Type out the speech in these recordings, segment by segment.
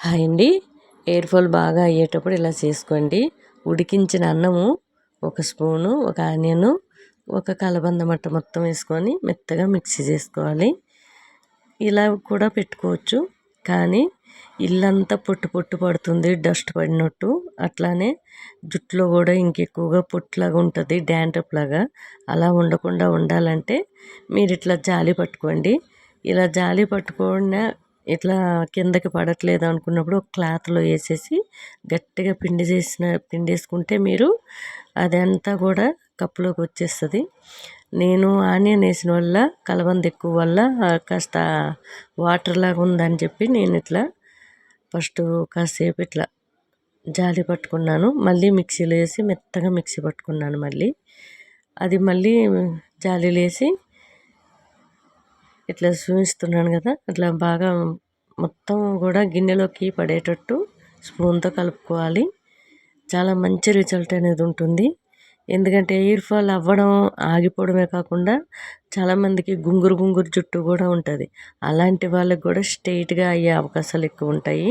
Hi అండి. Hair fall బాగా అయ్యేటప్పుడు ఇలా చేసుకోండి. ఉడికించిన అన్నము ఒక స్పూను ఒక ఆనియను ఒక కలబంద మట్ట మొత్తం వేసుకొని మెత్తగా మిక్సీ చేసుకోవాలి. ఇలా కూడా పెట్టుకోవచ్చు. కానీ ఇల్లంతా పొట్టు పొట్టు పడుతుంది డస్ట్ పడినట్టు. అట్లానే జుట్టులో కూడా ఇంకెక్కువగా పొట్టులాగా ఉంటుంది డ్యాండ్రఫ్ లాగా. అలా ఉండకుండా ఉండాలంటే మీరు ఇట్లా జాలి పట్టుకోండి. ఇలా జాలి పట్టుకున్న ఇట్లా కిందకి పడట్లేదు అనుకున్నప్పుడు ఒక క్లాత్లో వేసేసి గట్టిగా పిండి చేసిన పిండి వేసుకుంటే మీరు అదంతా కూడా కప్పులోకి వచ్చేస్తుంది. నేను ఆనియన్ వేసిన వల్ల కలబంద ఎక్కువ వల్ల కాస్త వాటర్ లాగా ఉందని చెప్పి నేను ఇట్లా ఫస్ట్ కాసేపు ఇట్లా జాలి పట్టుకున్నాను. మళ్ళీ మిక్సీలో వేసి మెత్తగా మిక్సీ పట్టుకున్నాను మళ్ళీ. అది మళ్ళీ జాలీలు వేసి ఇట్లా చూపిస్తున్నాను కదా అట్లా బాగా మొత్తం కూడా గిన్నెలోకి పడేటట్టు స్పూన్తో కలుపుకోవాలి. చాలా మంచి రిజల్ట్ అనేది ఉంటుంది. ఎందుకంటే ఎయిర్ ఫాల్ అవ్వడం ఆగిపోవడమే కాకుండా చాలామందికి గుంగురు గుంగురు జుట్టు కూడా ఉంటుంది. అలాంటి వాళ్ళకి కూడా స్ట్రైట్గా అయ్యే అవకాశాలు ఎక్కువ ఉంటాయి.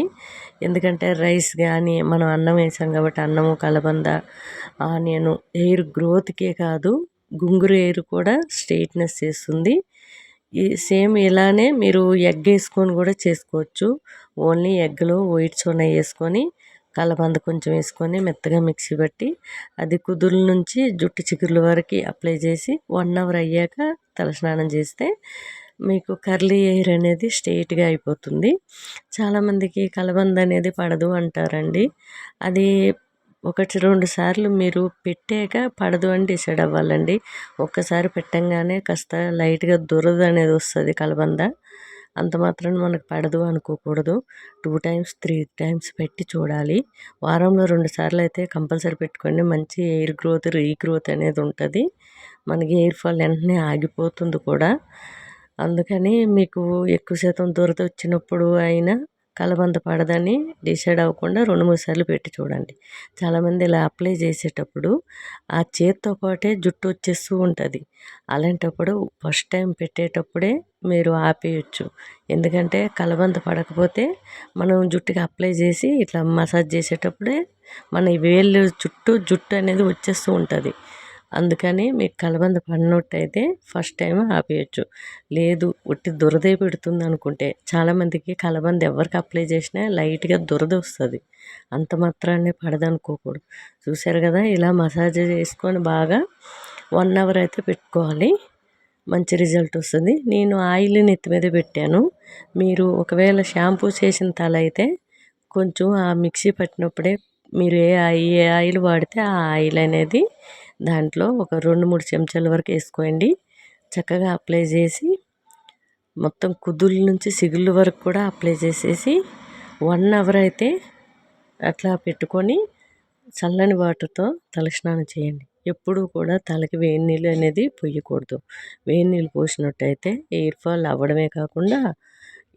ఎందుకంటే రైస్ కానీ మనం అన్నం వేసాం కాబట్టి అన్నము కలబంద ఆనియను ఎయిర్ గ్రోత్కే కాదు గుంగురు ఎయిర్ కూడా స్ట్రైట్నెస్ చేస్తుంది. సేమ్ ఇలానే మీరు ఎగ్ వేసుకొని కూడా చేసుకోవచ్చు. ఓన్లీ ఎగ్లో వైట్ సోనా వేసుకొని కలబంద కొంచెం వేసుకొని మెత్తగా మిక్సీ పట్టి అది కుదురు నుంచి జుట్టు చిగుర్ల వరకు అప్లై చేసి వన్ అవర్ అయ్యాక తలస్నానం చేస్తే మీకు కర్లీ ఎయిర్ అనేది స్ట్రైట్గా అయిపోతుంది. చాలామందికి కలబంద అనేది పడదు అంటారండి. అది ఒకటి రెండు సార్లు మీరు పెట్టాక పడదు అని డిసైడ్ అవ్వాలండి. ఒక్కసారి పెట్టంగానే కాస్త లైట్గా దురద అనేది వస్తుంది కలబంద. అంత మాత్రం మనకు పడదు అనుకోకూడదు. టూ టైమ్స్ త్రీ టైమ్స్ పెట్టి చూడాలి. వారంలో రెండు సార్లు అయితే కంపల్సరీ పెట్టుకోండి. మంచి ఎయిర్ గ్రోత్ రీ గ్రోత్ అనేది ఉంటుంది. మనకి ఎయిర్ ఫాల్ వెంటనే ఆగిపోతుంది కూడా. అందుకని మీకు ఎక్కువ శాతం దురద వచ్చినప్పుడు అయినా కలబంద పడదని డిసైడ్ అవ్వకుండా రెండు మూడు సార్లు పెట్టి చూడండి. చాలామంది ఇలా అప్లై చేసేటప్పుడు ఆ చేతితో పాటే జుట్టు వచ్చేస్తూ ఉంటుంది. అలాంటప్పుడు ఫస్ట్ టైం పెట్టేటప్పుడే మీరు ఆపేయచ్చు. ఎందుకంటే కలబంద పడకపోతే మనం జుట్టుకి అప్లై చేసి ఇట్లా మసాజ్ చేసేటప్పుడే మన వేళ్ళు చుట్టూ జుట్టు అనేది వచ్చేస్తూ ఉంటుంది. అందుకని మీకు కలబంద పడినట్టయితే ఫస్ట్ టైం ఆపేయచ్చు. లేదు ఒట్టి దురదే పెడుతుంది అనుకుంటే చాలామందికి కలబంద ఎవరికి అప్లై చేసినా లైట్గా దురద వస్తుంది. అంత మాత్రాన్ని పడదనుకోకూడదు. చూసారు కదా ఇలా మసాజ్ చేసుకొని బాగా వన్ అవర్ అయితే పెట్టుకోవాలి. మంచి రిజల్ట్ వస్తుంది. నేను ఆయిల్ నెత్తి మీద పెట్టాను. మీరు ఒకవేళ షాంపూ చేసిన తల అయితే కొంచెం ఆ మిక్సీ పట్టినప్పుడే మీరు ఏ ఏ ఆయిల్ వాడితే ఆ ఆయిల్ అనేది దాంట్లో ఒక రెండు మూడు చెంచాల వరకు వేసుకోండి. చక్కగా అప్లై చేసి మొత్తం కుదుళ్ళ నుంచి సిగుళ్ళ వరకు కూడా అప్లై చేసేసి వన్ అవర్ అయితే అట్లా పెట్టుకొని చల్లని వాటర్తో తలస్నానం చేయండి. ఎప్పుడూ కూడా తలకి వేడి నీళ్ళు అనేది పొయ్యకూడదు వేడి నీళ్ళు పోసినట్టయితే ఎయిర్ ఫాల్ అవ్వడమే కాకుండా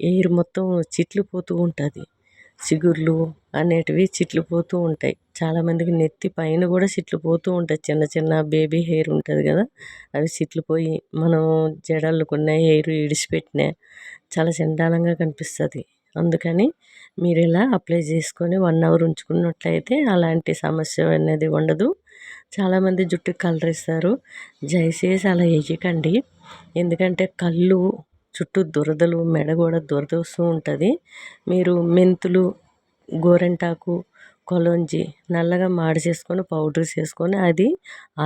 ఎయిర్ మొత్తం చిట్లు పోతూ ఉంటుంది. చిగుర్లు అనేటివి చిట్లు పోతూ ఉంటాయి. చాలామందికి నెత్తి పైన కూడా చిట్లు పోతూ ఉంటాయి. చిన్న చిన్న బేబీ హెయిర్ ఉంటుంది కదా అవి చిట్లు పోయి మనం జడల్లుకున్న హెయిర్ ఇడిచిపెట్టిన చాలా చండాలంగా కనిపిస్తుంది. అందుకని మీరు ఇలా అప్లై చేసుకొని వన్ అవర్ ఉంచుకున్నట్లయితే అలాంటి సమస్య అనేది ఉండదు. చాలామంది జుట్టుకి కలర్ ఇస్తారు దయచేసి అలా వేయకండి. ఎందుకంటే కళ్ళు చుట్టూ దురదలు మెడ కూడా దురద వస్తూ ఉంటుంది. మీరు మెంతులు గోరింటాకు కొలంజి నల్లగా మాడి చేసుకొని పౌడర్ చేసుకొని అది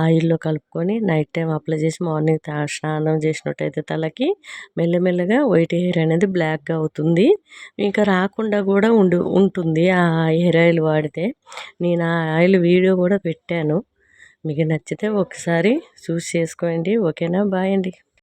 ఆయిల్లో కలుపుకొని నైట్ టైం అప్లై చేసి మార్నింగ్ స్నానం చేసినట్టయితే తలకి మెల్లమెల్లగా వైట్ హెయిర్ అనేది బ్లాక్గా అవుతుంది. ఇంకా రాకుండా కూడా ఉండు ఉంటుంది ఆ హెయిర్ ఆయిల్ వాడితే. నేను ఆ ఆయిల్ వీడియో కూడా పెట్టాను. మీకు నచ్చితే ఒకసారి చూసి చేసుకోండి. ఓకేనా? బాయ్ అండి.